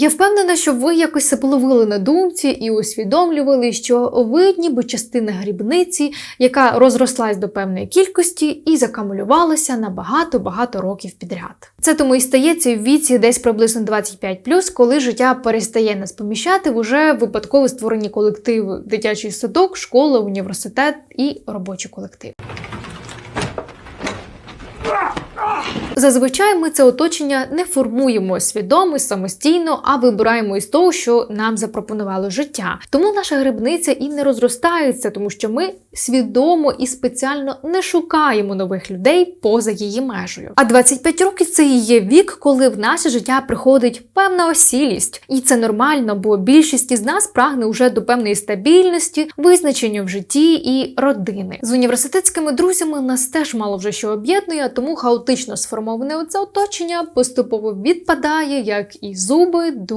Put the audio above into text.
Я впевнена, що ви якось себе ловили на думці і усвідомлювали, що ви ніби частина грібниці, яка розрослась до певної кількості і закамулювалася на багато-багато років підряд. Це тому і стається в віці десь приблизно 25+, коли життя перестає нас поміщати в уже випадково створені колективи, дитячий садок, школа, університет і робочий колектив. Зазвичай ми це оточення не формуємо свідомо, самостійно, а вибираємо із того, що нам запропонувало життя. Тому наша грибниця і не розростається, тому що ми свідомо і спеціально не шукаємо нових людей поза її межею. А 25 років це і є вік, коли в наше життя приходить певна осілість, і це нормально, бо більшість із нас прагне вже до певної стабільності, визначення в житті і родини. З університетськими друзями нас теж мало вже що об'єднує, тому хаотично сформоване оце оточення поступово відпадає, як і зуби.